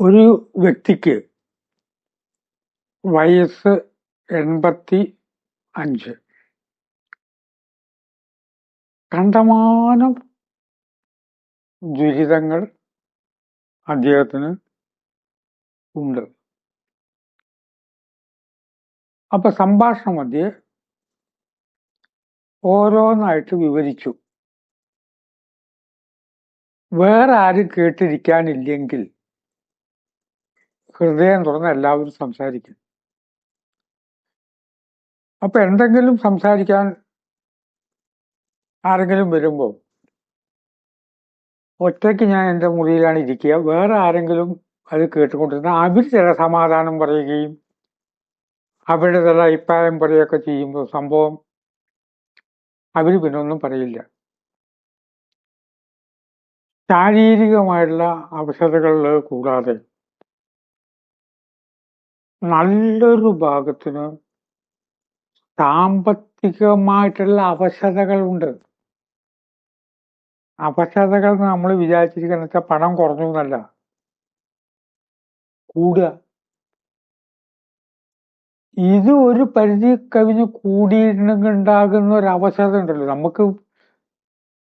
ഒരു വ്യക്തിക്ക് വയസ്സ് എൺപത്തി അഞ്ച്. കണ്ടമാനം ദുരിതങ്ങൾ അദ്ദേഹത്തിന് ഉണ്ട്. അപ്പൊ സംഭാഷണ മധ്യേ ഓരോന്നായിട്ട് വിവരിച്ചു. വേറെ ആരും കേട്ടിരിക്കാനില്ലെങ്കിൽ ഹൃദയം തുറന്ന് എല്ലാവരും സംസാരിക്കും. അപ്പൊ എന്തെങ്കിലും സംസാരിക്കാൻ ആരെങ്കിലും വരുമ്പോൾ ഒറ്റയ്ക്ക് ഞാൻ എന്റെ മുറിയിലാണ് ഇരിക്കുക. വേറെ ആരെങ്കിലും അത് കേട്ടുകൊണ്ടിരുന്ന അവർ ചില സമാധാനം പറയുകയും അവരുടെ ചില അഭിപ്രായം പറയുകയൊക്കെ ചെയ്യുമ്പോൾ സംഭവം അവർ പിന്നെ ഒന്നും പറയില്ല. ശാരീരികമായിട്ടുള്ള അവശതകളിൽ കൂടാതെ നല്ലൊരു ഭാഗത്തിന് സാമ്പത്തികമായിട്ടുള്ള അവശതകളുണ്ട്. അവശതകൾ നമ്മൾ വിചാരിച്ചിരിക്കുന്ന വെച്ചാൽ പണം കുറഞ്ഞു എന്നല്ല. കൂടുക. ഇത് ഒരു പരിധി കവിഞ്ഞ് കൂടിയിട്ടുണ്ടെങ്കിൽ ഉണ്ടാകുന്ന ഒരു അവശത ഉണ്ടല്ലോ. നമുക്ക്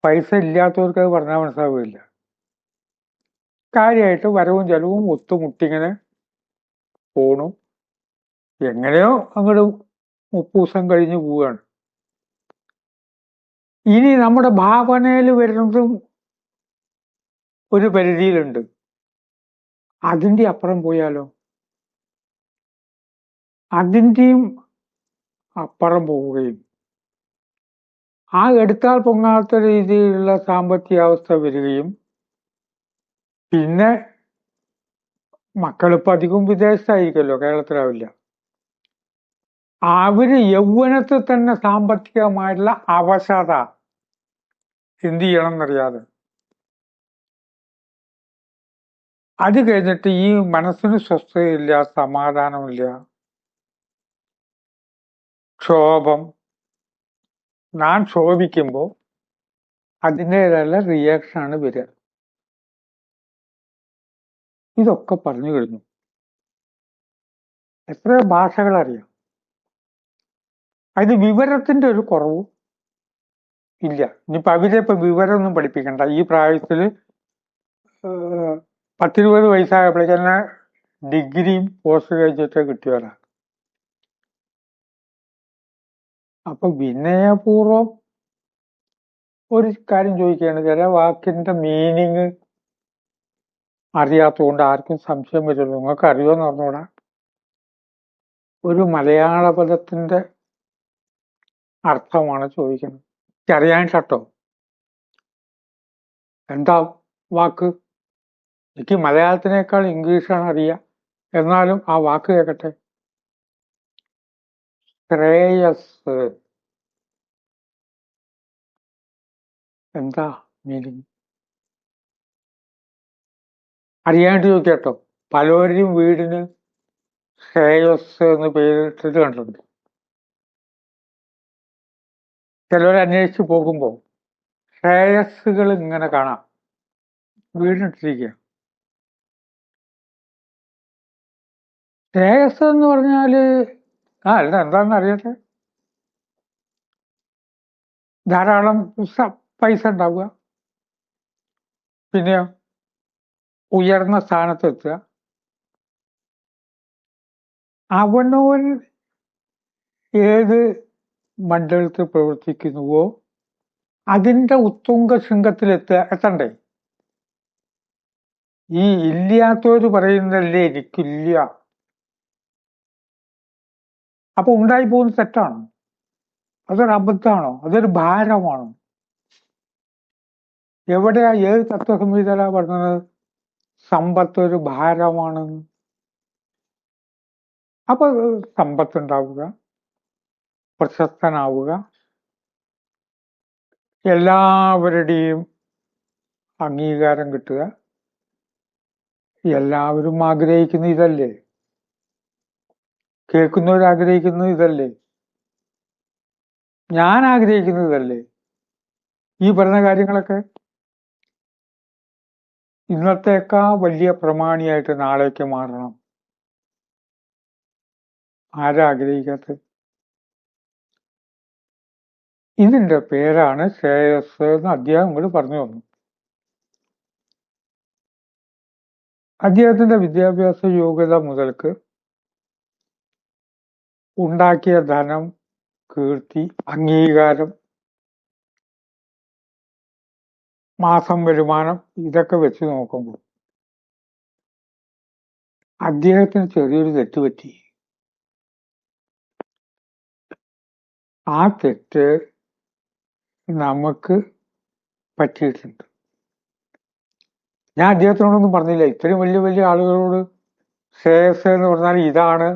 പൈസ ഇല്ലാത്തവർക്ക് അത് പറഞ്ഞാൽ മനസ്സിലാവില്ല കാര്യമായിട്ട് വരവും ചെലവും ഒത്തുമുട്ടിങ്ങനെ പോണു. എങ്ങനെയോ അങ്ങോട്ട് മുപ്പൂസം കഴിഞ്ഞ് പോവുകയാണ് ഇനി നമ്മുടെ ഭാവനയിൽ വരുന്നതും ഒരു പരിധിയിലുണ്ട്. അതിന്റെ അപ്പുറം പോയാലോ? അതിന്റെയും അപ്പുറം പോവുകയും. ആ എടുത്താൽ പൊങ്ങാത്ത രീതിയിലുള്ള സാമ്പത്തിക അവസ്ഥ വരികയും. പിന്നെ മക്കളിപ്പോൾ അധികം വിദേശത്തായിരിക്കുമല്ലോ കേരളത്തിലാവില്ല. അവർ യൗവനത്തിൽ തന്നെ സാമ്പത്തികമായിട്ടുള്ള അവശത എന്ത് ചെയ്യണം എന്നറിയാതെ അത് കഴിഞ്ഞിട്ട് ഈ മനസ്സിന് സ്വസ്ഥതയില്ല സമാധാനമില്ല ക്ഷോഭം. ഞാൻ ക്ഷോഭിക്കുമ്പോൾ അതിന്റെതായ റിയാക്ഷനാണ് വരിക. ഇതൊക്കെ പറഞ്ഞു കഴിഞ്ഞു. എത്ര ഭാഷകൾ അറിയാം അതിന് വിവരത്തിന്റെ ഒരു കുറവും ഇല്ല. ഇനിയിപ്പൊ അവരെ ഇപ്പൊ വിവരമൊന്നും പഠിപ്പിക്കണ്ട. ഈ പ്രായത്തിൽ പത്തിരുപത് വയസ്സായപ്പോഴേക്കന്നെ ഡിഗ്രിയും പോസ്റ്റ് ഗ്രാജുവേറ്റ് കിട്ടിയവരാണ് അപ്പൊ വിനയപൂർവം ഒരു കാര്യം ചോദിക്കുകയാണ്. ചില വാക്കിന്റെ മീനിങ് അറിയാത്തതുകൊണ്ട് ആർക്കും സംശയം വരില്ല. നിങ്ങൾക്ക് അറിയുമെന്ന് പറഞ്ഞുകൂടാ? ഒരു മലയാള പദത്തിന്റെ അർത്ഥമാണ് ചോദിക്കുന്നത്. എനിക്കറിയാനിട്ടോ എന്താ വാക്ക്? എനിക്ക് മലയാളത്തിനേക്കാൾ ഇംഗ്ലീഷാണ് അറിയുക എന്നാലും ആ വാക്ക് കേൾക്കട്ടെ. ശ്രേയസ്. എന്താ മീനിങ് അറിയാണ്ട് നോക്കിയാട്ടോ പലവരും വീടിന് ശ്രേയസ് എന്ന് പേരിട്ടിട്ട് കണ്ടിട്ടുണ്ട്. ചിലവർ അന്വേഷിച്ച് പോകുമ്പോൾ ശ്രേയസ്സുകൾ ഇങ്ങനെ കാണാം. വീടിനിട്ടിരിക്കുക. ശ്രേയസ് എന്ന് പറഞ്ഞാൽ ആ അല്ല എന്താണെന്ന് അറിയട്ടെ ധാരാളം പൈസ ഉണ്ടാവുക. പിന്നെ ഉയർന്ന സ്ഥാനത്തെത്തുക. അവനവൻ ഏത് മണ്ഡലത്തിൽ പ്രവർത്തിക്കുന്നുവോ അതിന്റെ ഉത്തുംഗ ശൃംഗത്തിലെത്തുക എത്തണ്ടേ? ഈ ഇല്ലാത്തവര് പറയുന്നതല്ലേ എനിക്കില്ല. അപ്പൊ ഉണ്ടായി പോകുന്ന തെറ്റാണ്? അതൊരു അബദ്ധമാണോ? അതൊരു ഭാരമാണോ? എവിടെയാ ഏത് തത്വസംഹിതല പറഞ്ഞത്? സമ്പത്ത് ഒരു ഭാരമാണെന്ന് അപ്പൊ സമ്പത്ത് ഉണ്ടാവുക പ്രശസ്തനാവുക. എല്ലാവരുടെയും അംഗീകാരം കിട്ടുക. എല്ലാവരും ആഗ്രഹിക്കുന്ന ഇതല്ലേ? കേൾക്കുന്നവർ ആഗ്രഹിക്കുന്നത് ഇതല്ലേ? ഞാൻ ആഗ്രഹിക്കുന്നത് ഇതല്ലേ? ഈ പറഞ്ഞ കാര്യങ്ങളൊക്കെ ഇന്നത്തേക്കാ വലിയ പ്രമാണിയായിട്ട് നാളേക്ക് മാറണം. ആരാഗ്രഹിക്കാത്ത. ഇതിന്റെ പേരാണ് ശ്രേയസ് എന്ന് അദ്ദേഹം ഇങ്ങോട്ട് പറഞ്ഞു തന്നു. അദ്ദേഹത്തിന്റെ വിദ്യാഭ്യാസ യോഗ്യത മുതൽക്ക് ഉണ്ടാക്കിയ ധനം കീർത്തി അംഗീകാരം മാസം വരുമാനം ഇതൊക്കെ വെച്ച് നോക്കുമ്പോൾ അദ്ദേഹത്തിന് ചെറിയൊരു തെറ്റ് പറ്റി. ആ തെറ്റ് നമുക്ക് പറ്റിയിട്ടുണ്ട്. ഞാൻ അദ്ദേഹത്തിനോടൊന്നും പറഞ്ഞില്ല. ഇത്രയും വലിയ വലിയ ആളുകളോട് ശ്രേയസ് എന്ന് പറഞ്ഞാൽ ഇതാണ്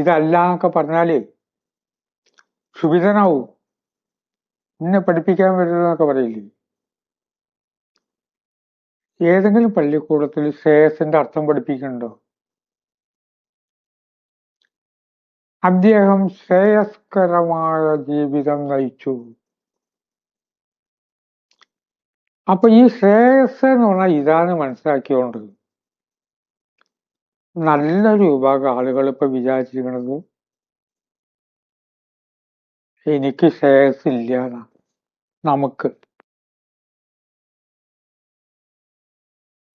ഇതല്ല എന്നൊക്കെ പറഞ്ഞാലേ ക്ഷുഭിതനാവും. എന്നെ പഠിപ്പിക്കാൻ വരുന്നതെന്നൊക്കെ പറയില്ലേ? ഏതെങ്കിലും പള്ളിക്കൂടത്തിൽ ശ്രേയസിന്റെ അർത്ഥം പഠിപ്പിക്കുന്നുണ്ടോ? അദ്ദേഹം ശ്രേയസ്കരമായ ജീവിതം നയിച്ചു. അപ്പൊ ഈ ശ്രേയസ് എന്ന് പറഞ്ഞാൽ ഇതാണ് മനസ്സിലാക്കിയോണ്ട് നല്ലൊരു വിഭാഗം ആളുകൾ ഇപ്പൊ വിചാരിച്ചിരിക്കണത് എനിക്ക് ശ്രേയസ് ഇല്ല നമുക്ക്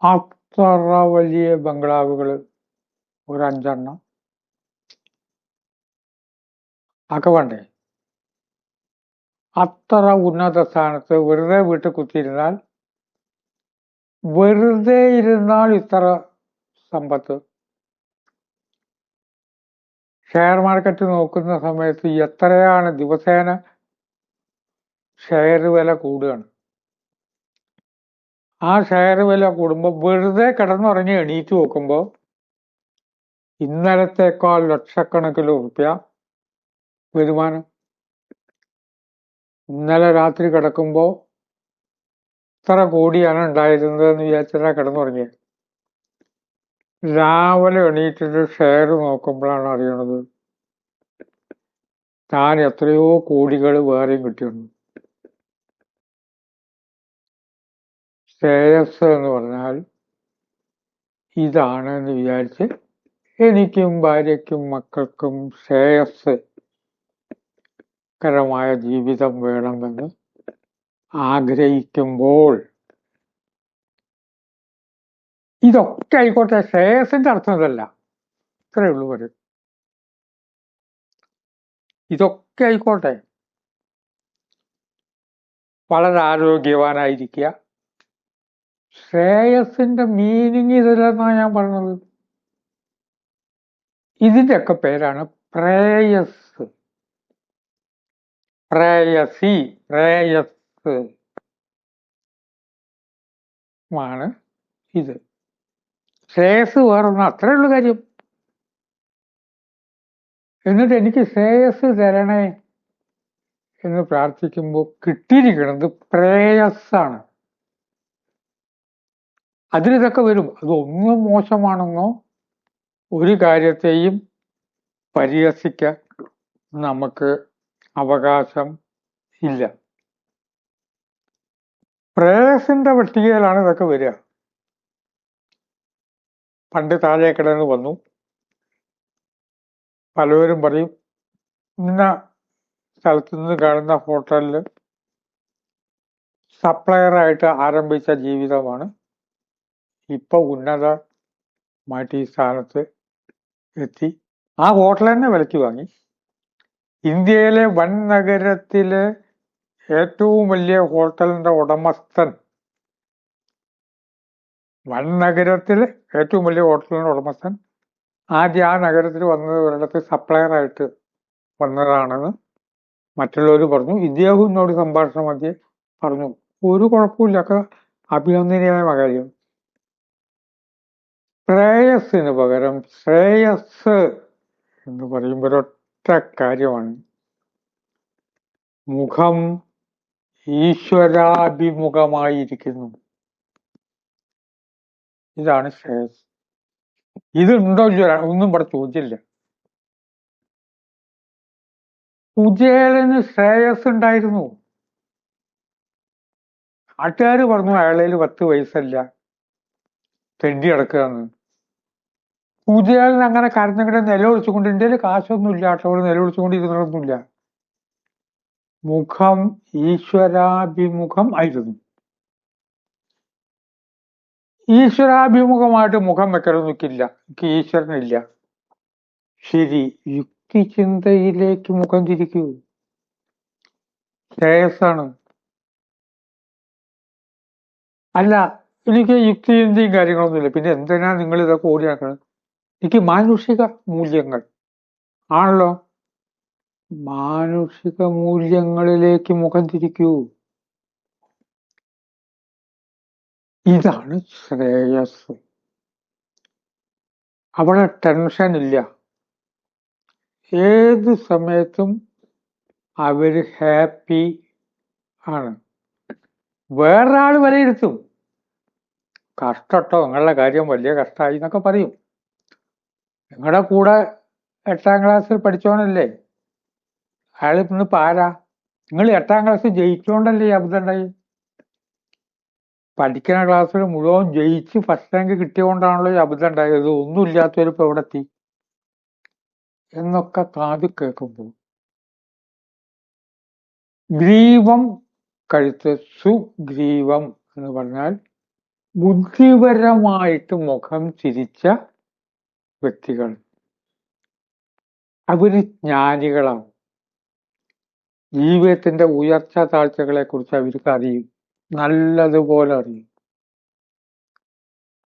അത്ര വലിയ ബംഗ്ലാവുകൾ ഒരു അഞ്ചെണ്ണം ഒക്കെ വേണ്ടേ? അത്ര ഉന്നത സ്ഥാനത്ത് വെറുതെ വീട്ടിൽ കുത്തിയിരുന്നാൽ വെറുതെ ഇരുന്നാൽ ഇത്ര സമ്പത്ത്. ഷെയർ മാർക്കറ്റ് നോക്കുന്ന സമയത്ത് എത്രയാണ് ദിവസേന ഷെയർ വില കൂടുകയാണ്? ആ ഷെയർ വില കൂടുമ്പോൾ വെറുതെ കിടന്നുറങ്ങി എണീറ്റ് നോക്കുമ്പോൾ ഇന്നലത്തേക്കാൾ ലക്ഷക്കണക്കിന് റുപ്യ വരുമാനം. ഇന്നലെ രാത്രി കിടക്കുമ്പോൾ ഇത്ര കോടിയാണ് ഉണ്ടായിരുന്നത് എന്ന് വിചാരിച്ചാൽ കിടന്നുറങ്ങിയത് രാവിലെ എണീറ്റിട്ട് ഷെയർ നോക്കുമ്പോഴാണ് അറിയണത്. താൻ എത്രയോ കോടികൾ വേറെയും കിട്ടിയുണ്ട് ശ്രേയസ് എന്ന് പറഞ്ഞാൽ ഇതാണ് എന്ന് വിചാരിച്ച് എനിക്കും ഭാര്യയ്ക്കും മക്കൾക്കും ശ്രേയസ് കരമായ ജീവിതം വേണമെന്ന് ആഗ്രഹിക്കുമ്പോൾ ഇതൊക്കെ ആയിക്കോട്ടെ ശ്രേയസിന്റെ അർത്ഥമല്ല ഇത്രയേ ഉള്ളൂ വരും. ഇതൊക്കെ ആയിക്കോട്ടെ. വളരെ ആരോഗ്യവാനായിരിക്കുക. ശ്രേയസിന്റെ മീനിങ് ഇതല്ലെന്നാണ് ഞാൻ പറഞ്ഞത്? ഇതിന്റെയൊക്കെ പേരാണ് പ്രേയസ്. പ്രേയസി പ്രേയസ്. ആണ് ഇത്. ശ്രേയസ് വേറൊന്നും അത്രേ ഉള്ളു കാര്യം. എന്നിട്ട് എനിക്ക് ശ്രേയസ് തരണേ എന്ന് പ്രാർത്ഥിക്കുമ്പോൾ കിട്ടിയിരിക്കുന്നത് പ്രേയസ്സാണ് അതിലിതൊക്കെ വരും. അതൊന്നും മോശമാണെന്നോ ഒരു കാര്യത്തെയും പരിഹസിക്കാൻ നമുക്ക് അവകാശം ഇല്ല. പ്രേയസിന്റെ പട്ടികയിലാണ് ഇതൊക്കെ വരിക. പണ്ട് താഴെ കിടന്ന് വന്നു. പലവരും പറയും ഇന്ന സ്ഥലത്തു നിന്ന് കാണുന്ന ഹോട്ടലിൽ സപ്ലയറായിട്ട് ആരംഭിച്ച ജീവിതമാണ് ഇപ്പൊ ഉന്നതമായിട്ട് ഈ സ്ഥാനത്ത് എത്തി. ആ ഹോട്ടൽ തന്നെ വിലയ്ക്ക് വാങ്ങി. ഇന്ത്യയിലെ വൻ നഗരത്തിലെ ഏറ്റവും വലിയ ഹോട്ടലിന്റെ ഉടമസ്ഥൻ. വൻ നഗരത്തിലെ ഏറ്റവും വലിയ ഹോട്ടലിന്റെ ഉടമസ്ഥൻ ആദ്യം ആ നഗരത്തിൽ വന്നത് ഒരിടത്ത് സപ്ലയറായിട്ട് വന്നതാണെന്ന് മറ്റുള്ളവർ പറഞ്ഞു. ഇദ്ദേഹം എന്നോട് സംഭാഷണം മധ്യേ പറഞ്ഞു. ഒരു കുഴപ്പമില്ല അഭിനന്ദനീയമായ കാര്യം ശ്രേയസ്സിന് പകരം ശ്രേയസ് എന്ന് പറയുമ്പോൾ ഒരൊറ്റ കാര്യമാണ്. മുഖം ഈശ്വരാഭിമുഖമായിരിക്കുന്നു. ഇതാണ് ശ്രേയസ്. ഇതുണ്ടോ ഒന്നും ഇവിടെ ചോദിച്ചില്ല. കുചേലന് ശ്രേയസ് ഉണ്ടായിരുന്നു. നാട്ടുകാർ പറഞ്ഞു അയാളേൽ പത്ത് വയസ്സല്ല. തെണ്ടി കിടക്കുകയാണ്. പുതിയാളിന് അങ്ങനെ കരഞ്ഞിങ്ങനെ നിലവിളിച്ചുകൊണ്ട് ഇന്ത്യയിൽ കാശൊന്നും ഇല്ല അവിടെ നിലവിളിച്ചുകൊണ്ടിരുന്നതൊന്നുമില്ല മുഖം ഈശ്വരാഭിമുഖം ആയിരുന്നു. ഈശ്വരാഭിമുഖമായിട്ട് മുഖം വെക്കലൊന്നും എനിക്കില്ല. എനിക്ക് ഈശ്വരനില്ല. ശരി യുക്തിചിന്തയിലേക്ക് മുഖം തിരിക്കൂ. ശ്രേയസ്സാണ്. അല്ല എനിക്ക് യുക്തിചിന്തയും കാര്യങ്ങളൊന്നുമില്ല. പിന്നെ എന്തിനാ നിങ്ങൾ ഇതൊക്കെ ഓടിയാക്കുന്നത് എനിക്ക് മാനുഷിക മൂല്യങ്ങൾ. ആണല്ലോ? മാനുഷിക മൂല്യങ്ങളിലേക്ക് മുഖം തിരിക്കൂ. ഇതാണ് ശ്രേയസ്. അവിടെ ടെൻഷൻ ഇല്ല. ഏത് സമയത്തും അവർ ഹാപ്പി ആണ്. വേറൊരാൾ ഇരുത്തും കഷ്ടട്ടോ നിങ്ങളുടെ കാര്യം വലിയ കഷ്ടമായി എന്നൊക്കെ പറയും. നിങ്ങളുടെ കൂടെ എട്ടാം ക്ലാസ്സിൽ പഠിച്ചോണല്ലേ അയാൾ ഇന്ന് പാരാ നിങ്ങൾ എട്ടാം ക്ലാസ് ജയിച്ചോണ്ടല്ലേ ഈ അബദ്ധം പഠിക്കുന്ന ക്ലാസ്സിൽ മുഴുവൻ ജയിച്ച് ഫസ്റ്റ് റാങ്ക് കിട്ടിയോണ്ടാണല്ലോ ഈ അബദ്ധം ഉണ്ടായത്. എവിടെ എത്തി? എന്നൊക്കെ കാത് കേൾക്കുമ്പോൾ ഗ്രീവം കഴുത്ത് സുഗ്രീവം എന്ന് പറഞ്ഞാൽ ബുദ്ധിപരമായിട്ട് മുഖം ചിരിച്ച വ്യക്തികൾ. അവർ ജ്ഞാനികളാണ് ജീവിതത്തിന്റെ ഉയർച്ച താഴ്ചകളെ കുറിച്ച് അവർക്ക് അറിയും. നല്ലതുപോലെ അറിയും.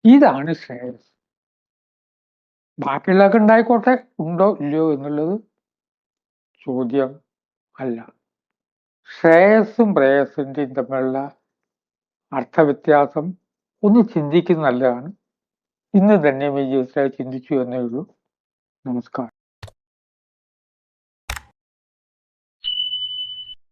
ഇതാണ് ശ്രേയസ്. ബാക്കിയുള്ളതൊക്കെ ഉണ്ടായിക്കോട്ടെ ഉണ്ടോ ഇല്ലയോ എന്നുള്ളത് ചോദ്യം അല്ല. ശ്രേയസ്സും പ്രേയസിന്റെയും തമ്മിലുള്ള അർത്ഥവ്യത്യാസം ഒന്ന് ചിന്തിക്കുന്ന നല്ലതാണ്. ഇന്ന് തന്നെ ജീവിതത്തിൽ ചിന്തിച്ചു എന്നേ ഉള്ളൂ. നമസ്കാരം.